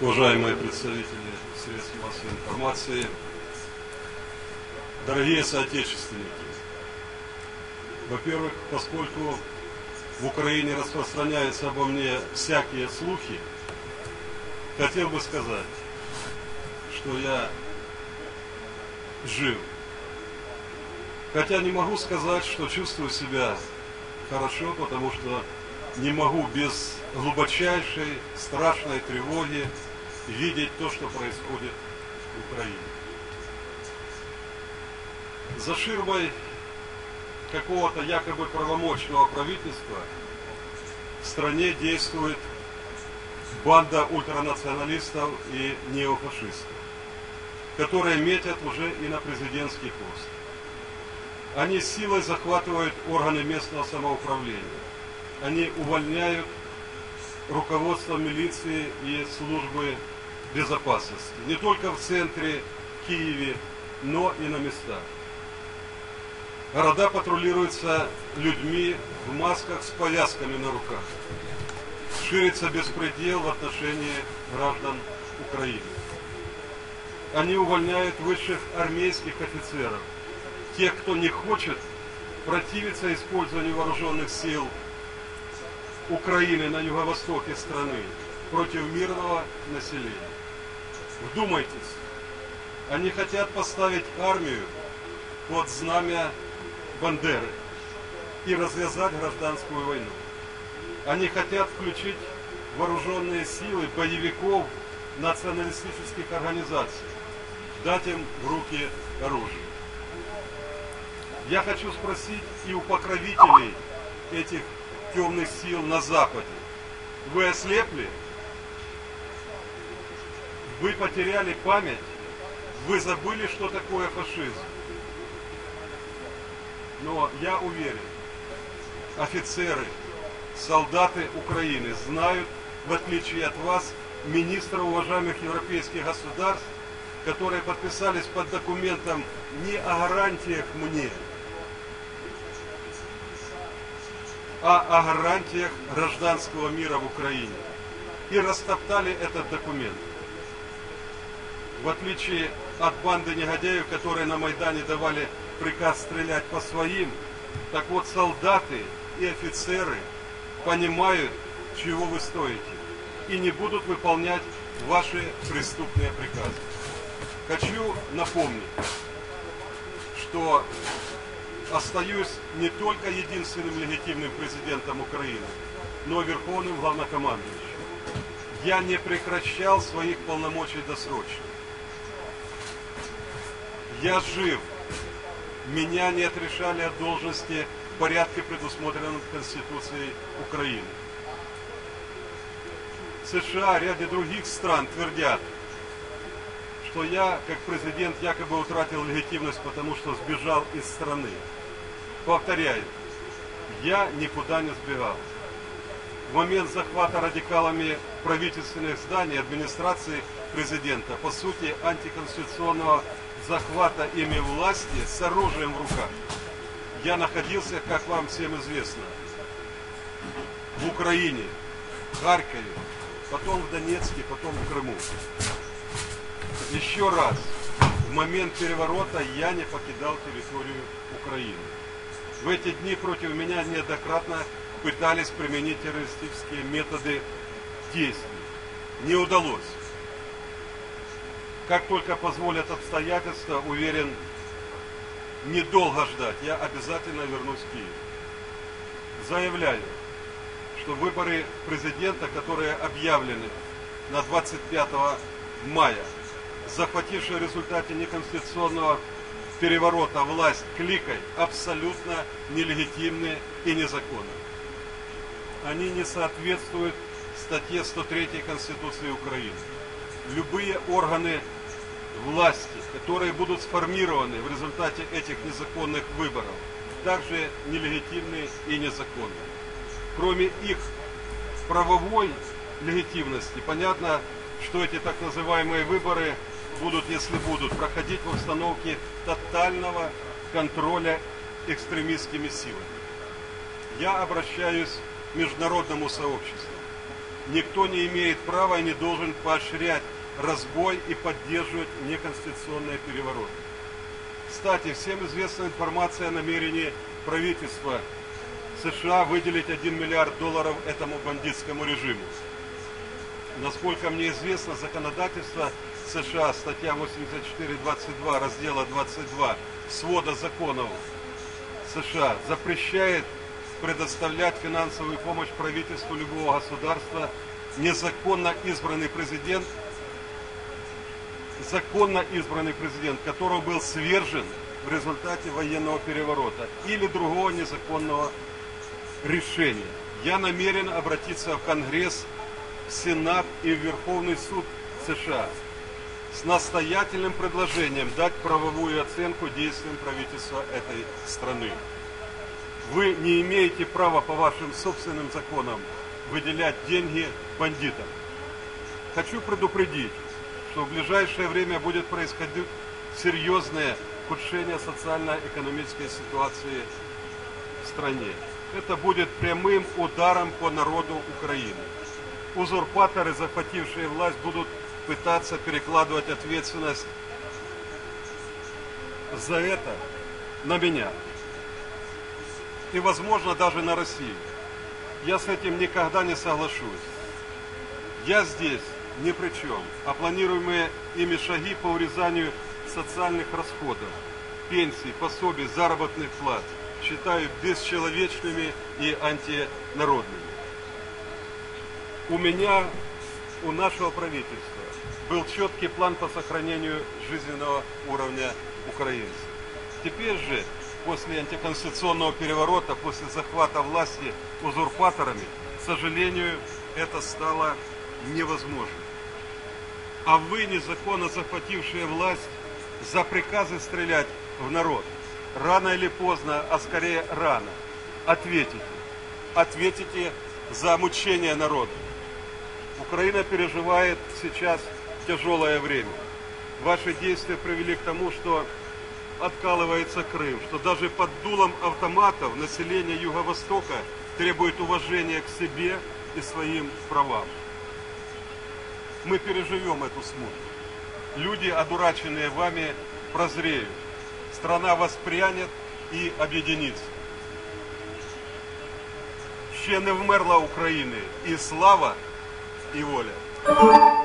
уважаемые представители средств массовой информации, дорогие соотечественники. Во-первых, поскольку в Украине распространяются обо мне всякие слухи, хотел бы сказать, что я жив. Хотя не могу сказать, что чувствую себя хорошо, потому что не могу без глубочайшей, страшной тревоги видеть то, что происходит в Украине. За ширмой какого-то якобы правомочного правительства в стране действует банда ультранационалистов и неофашистов, которые метят уже и на президентский пост. Они силой захватывают органы местного самоуправления. Они увольняют руководство милиции и службы безопасности. Не только в центре Киеве, но и на местах. Города патрулируются людьми в масках с повязками на руках. Ширится беспредел в отношении граждан Украины. Они увольняют высших армейских офицеров, тех, кто не хочет противиться использованию вооруженных сил Украины на юго-востоке страны против мирного населения. Вдумайтесь, они хотят поставить армию под знамя Бандеры и развязать гражданскую войну. Они хотят включить вооруженные силы боевиков националистических организаций, дать им в руки оружие. Я хочу спросить и у покровителей этих темных сил на Западе. Вы ослепли? Вы потеряли память? Вы забыли, что такое фашизм? Но я уверен, офицеры, солдаты Украины знают, в отличие от вас, министра уважаемых европейских государств, которые подписались под документом не о гарантиях мне, а о гарантиях гражданского мира в Украине. И растоптали этот документ. В отличие от банды негодяев, которые на Майдане давали приказ стрелять по своим, так вот солдаты и офицеры понимают, чего вы стоите, и не будут выполнять ваши преступные приказы. Хочу напомнить, что остаюсь не только единственным легитимным президентом Украины, но и верховным главнокомандующим. Я не прекращал своих полномочий досрочно. Я жив. Меня не отрешали от должности в порядке, предусмотренном Конституцией Украины. США, ряде других стран твердят, что я, как президент, якобы утратил легитимность, потому что сбежал из страны. Повторяю, я никуда не сбегал. В момент захвата радикалами правительственных зданий администрации президента, по сути, антиконституционного захвата ими власти с оружием в руках, я находился, как вам всем известно, в Украине, в Харькове, потом в Донецке, потом в Крыму. Еще раз, в момент переворота я не покидал территорию Украины. В эти дни против меня неоднократно пытались применить террористические методы действий. Не удалось. Как только позволят обстоятельства, уверен, недолго ждать, я обязательно вернусь в Киев. Заявляю, что выборы президента, которые объявлены на 25 мая, захватившие в результате неконституционного переворота власть кликой абсолютно нелегитимны и незаконны. Они не соответствуют статье 103 Конституции Украины. Любые органы власти, которые будут сформированы в результате этих незаконных выборов, также нелегитимны и незаконны. Кроме их правовой легитимности, понятно, что эти так называемые выборы будут, если будут, проходить в обстановке тотального контроля экстремистскими силами. Я обращаюсь к международному сообществу. Никто не имеет права и не должен поощрять разбой и поддерживать неконституционные перевороты. Кстати, всем известна информация о намерении правительства США выделить 1 миллиард долларов этому бандитскому режиму. Насколько мне известно, законодательство США, статья 84.22, раздела 22 свода законов. США запрещает предоставлять финансовую помощь правительству любого государства. Незаконно избранный президент, законно избранный президент, которого был свержен в результате военного переворота или другого незаконного решения. Я намерен обратиться в Конгресс, в Сенат и в Верховный суд США с настоятельным предложением дать правовую оценку действиям правительства этой страны. Вы не имеете права по вашим собственным законам выделять деньги бандитам. Хочу предупредить, что в ближайшее время будет происходить серьезное ухудшение социально-экономической ситуации в стране. Это будет прямым ударом по народу Украины. Узурпаторы, захватившие власть, будут пытаться перекладывать ответственность за это на меня. И, возможно, даже на Россию. Я с этим никогда не соглашусь. Я здесь ни при чем, а планируемые ими шаги по урезанию социальных расходов, пенсий, пособий, заработных плат считаю бесчеловечными и антинародными. У меня, у нашего правительства был четкий план по сохранению жизненного уровня украинцев. Теперь же, после антиконституционного переворота, после захвата власти узурпаторами, к сожалению, это стало невозможно. А вы, незаконно захватившие власть, за приказы стрелять в народ, рано или поздно, а скорее рано, ответите. Ответите за мучение народа. Украина переживает сейчас тяжелое время. Ваши действия привели к тому, что откалывается Крым, что даже под дулом автоматов население Юго-Востока требует уважения к себе и своим правам. Мы переживем эту смуту. Люди, одураченные вами, прозреют. Страна воспрянет і об'єднається. Ще не вмерла України і слава, і воля.